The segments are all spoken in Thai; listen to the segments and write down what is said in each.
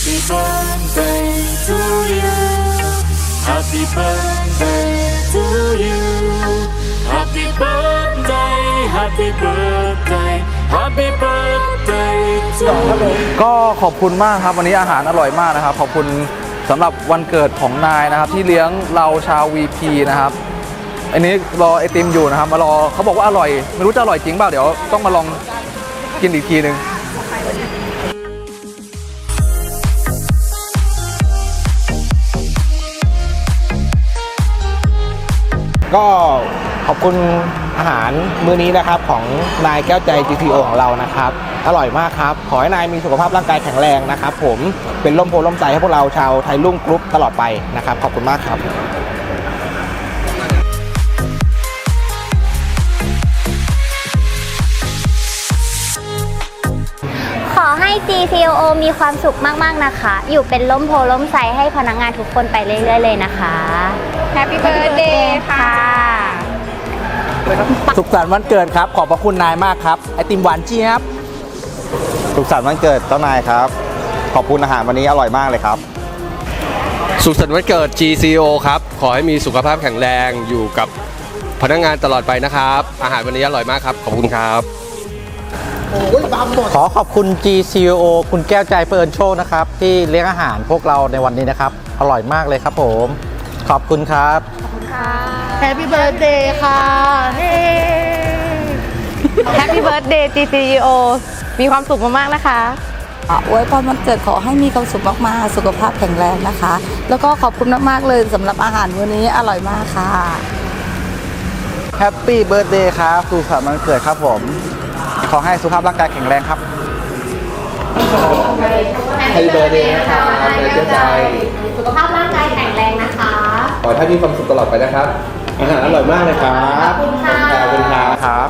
Happy birthday to you Happy birthday to you Happy birthday Happy birthday Happy birthday to you ก็ขอบคุณมากครับวันนี้อาหารอร่อยมากนะครับ ขอบคุณสำหรับวันเกิดของนายนะครับ ที่เลี้ยงเราชาว VP นะครับอันนี้รอไอติมอยู่นะครับมารอเขาบอกว่าอร่อย ไม่รู้จะอร่อยจริงเปล่าเดี๋ยวต้องมาลองกินอีกทีหนึ่ง ก็ขอบคุณอาหารมื้อนี้นะครับของนายแก้วใจ GTO ของเรานะครับ อร่อยมากครับ ขอให้นายมีสุขภาพร่างกายแข็งแรงนะครับ ผมเป็นร่มโพล่มใจให้พวกเราชาวไทยรุ่งกรุ๊ปตลอดไปนะครับ ขอบคุณมากครับขอให้ GCO มีความสุขมาก ๆ นะคะ อยู่เป็นล้มโพล้มใสให้พนักงานทุกคนไปเรื่อย ๆ เลยนะคะ Happy Birthday ค่ะ สุขสันต์วันเกิดครับ ขอบพระคุณนายมากครับ ไอติมหวานเจี๊ยบ สุขสันต์วันเกิดเจ้านายครับ ขอบคุณอาหารวันนี้อร่อยมากเลยครับ สุขสันต์วันเกิด GCO ครับ ขอให้มีสุขภาพแข็งแรงอยู่กับพนักงานตลอดไปนะครับ อาหารวันนี้อร่อยมากครับ ขอบคุณครับ ขอขอบคุณ GCO คุณแก้วใจเปิญโชคนะครับ ที่เลี้ยงอาหารพวกเราในวันนี้นะครับ อร่อยมากเลยครับผม ขอบคุณครับ Happy Birthday ค่ะ Happy Birthday GCO มีความสุขมากๆนะคะ อะอวยพรวันเกิดขอให้มีความสุขมากๆ สุขภาพแข็งแรงนะคะ แล้วก็ขอบคุณมากๆเลยสำหรับอาหารวันนี้อร่อยมากค่ะ แฮปปี้เบิร์ดเดย์ครับสุขสันต์วันเกิดครับผม ขอให้สุขภาพร่างกายแข็งแรงครับ Happy Birthday นะครับเจ้าใจสุขภา ให้ท่านมีความสุขตลอดไปนะครับ อาหารอร่อยมากเลยครับขอบคุณค่ะ ขอบคุณครับครับ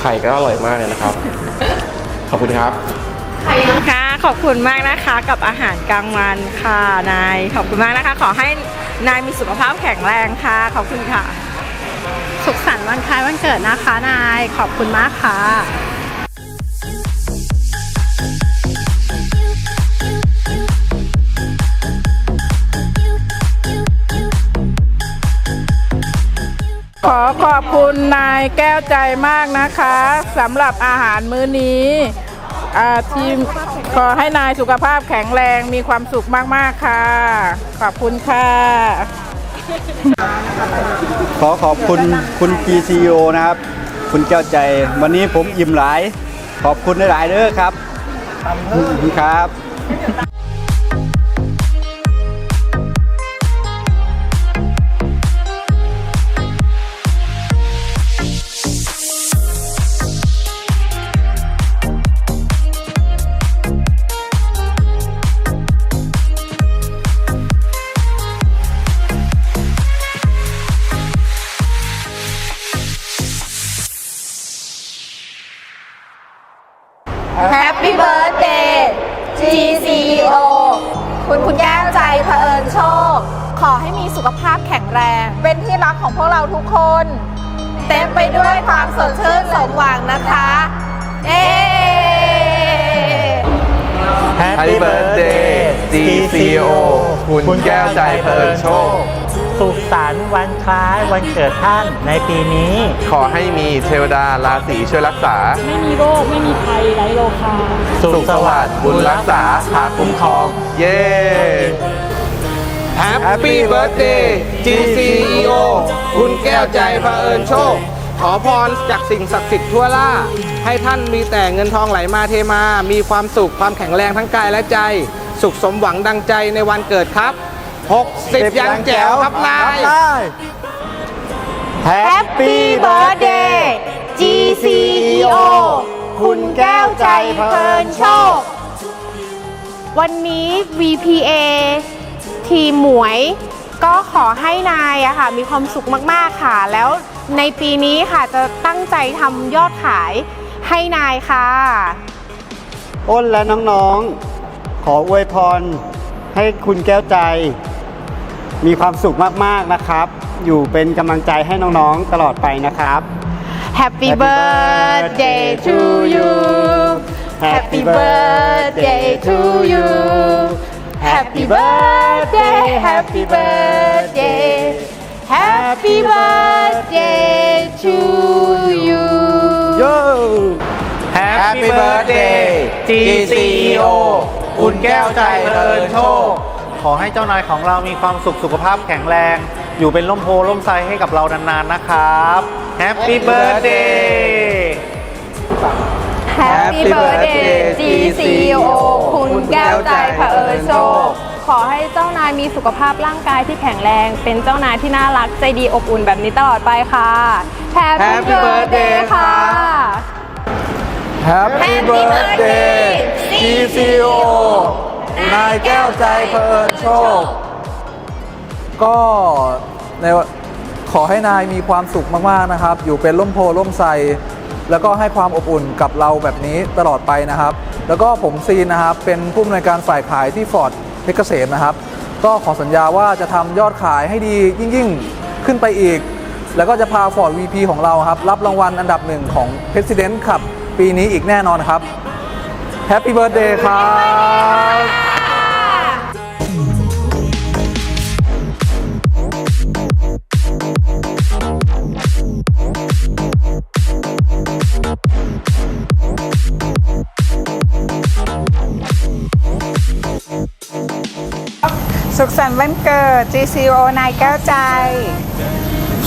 ไข่ก็อร่อยมากเลยนะครับ ขอบคุณครับ ค่ะขอบคุณมากนะคะกับอาหารกลางวันค่ะนายขอบคุณมากนะคะ ขอให้นายมีสุขภาพแข็งแรงค่ะขอบคุณค่ะ สุขสันต์วันคล้ายวันเกิดนะคะนายขอบคุณมากค่ะ ขอขอบคุณนายแก้วใจมากนะคะสำหรับอาหารมื้อนี้อ่าทีมขอให้นายสุขภาพแข็งแรงมีความสุขมาก ๆ ค่ะ ขอบคุณค่ะ ขอขอบคุณคุณ GCO นะครับ คุณแก้วใจ วันนี้ผมอิ่มหลาย ขอบคุณหลายเด้อครับครับ Happy Birthday GCO คุณคุณแก้วใจเผอิญโชค ขอให้มีสุขภาพแข็งแรง เป็นที่รักของพวกเราทุกคน เต็มไปด้วยความสดชื่นสมหวังนะคะ เอ๊ Happy Birthday GCO คุณแก้วใจเพลินโชค สุขสันต์วันคล้ายวันเกิดท่านในปีนี้ ขอให้มีเทวดาราศีช่วยรักษา ไม่มีโรค ไม่มีภัยไร้โรคาสุขสุขสสวัวัสสดิ์ดิ์บุญรักษาพาคุ้มครอง เย้ Happy Birthday GCEO คุณแก้วใจเผอิญโชค ขอพรจากสิ่งศักดิ์สิทธิ์ทั่วล่า ให้ท่านมีแต่เงินทองไหลมาเทมา มีความสุขความแข็งแรงทั้งกายและใจ สุขสมหวังดังใจในวันเกิดครับ 60 ยังแจ๋วครับนาย Happy Birthday GCO คุณแก้วใจเพลินโชค วันนี้ VPA ทีมหมวยก็ขอให้นายอะค่ะมีความสุขมากๆค่ะ แล้วในปีนี้ค่ะจะตั้งใจทำยอดขายให้นายค่ะ อ้นและน้องๆ ขออวยพรให้คุณแก้วใจ มีความสุขมากๆนะครับ อยู่เป็นกำลังใจให้น้องๆตลอดไปนะครับ Happy Happy birthday to you Happy birthday to you Happy birthday Happy birthday Happy birthday to you Happy birthday GCO คุณแก้วใจเพลินโชค ขอให้เจ้านายของเรามีความสุขสุขภาพแข็งแรง อยู่เป็นร่มโพล่มไทรให้กับเรานานๆนะครับ Happy Birthday Happy birthday GCO คุณแก้วใจเผอิญโชคขอให้เจ้านายมีสุขภาพร่างกายที่แข็งแรง เป็นเจ้านายที่น่ารักใจดีอบอุ่นแบบนี้ตลอดไปค่ะ Happy Happy birthday birthday ค่ะ Happy birthday GCO นายแก้วใจเพลินโชค ก็ในขอให้นายมีความสุขมากๆนะครับ อยู่เป็นร่มโพล่มไทรแล้วก็ให้ความอบอุ่นกับเราแบบนี้ตลอดไปนะครับ แล้วก็ผมซีนนะครับ เป็นผู้อำนวยการฝ่ายขายที่ฟอร์ดเพชรเกษมนะครับ ก็ขอสัญญาว่าจะทำยอดขายให้ดียิ่งๆขึ้นไปอีก แล้วก็จะพา Ford VP ของเราครับ รับรางวัลอันดับหนึ่งของ President ขับปีนี้อีกแน่นอนครับ Happy Birthday ครับ รรค์วันเกิด GCO นายแก้วใจ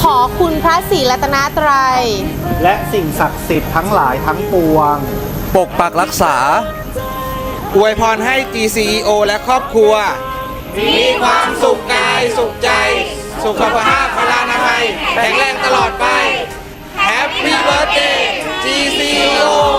ขอคุณพระศรีรัตนตรัย และสิ่งศักดิ์สิทธิ์ทั้งหลายทั้งปวง ปกปักรักษา อวยพรให้ GCEO และครอบครัว มีความสุขกายสุขใจ สุขภาพพลานาภัยแข็งแรงตลอดไป Happy Birthday GCEO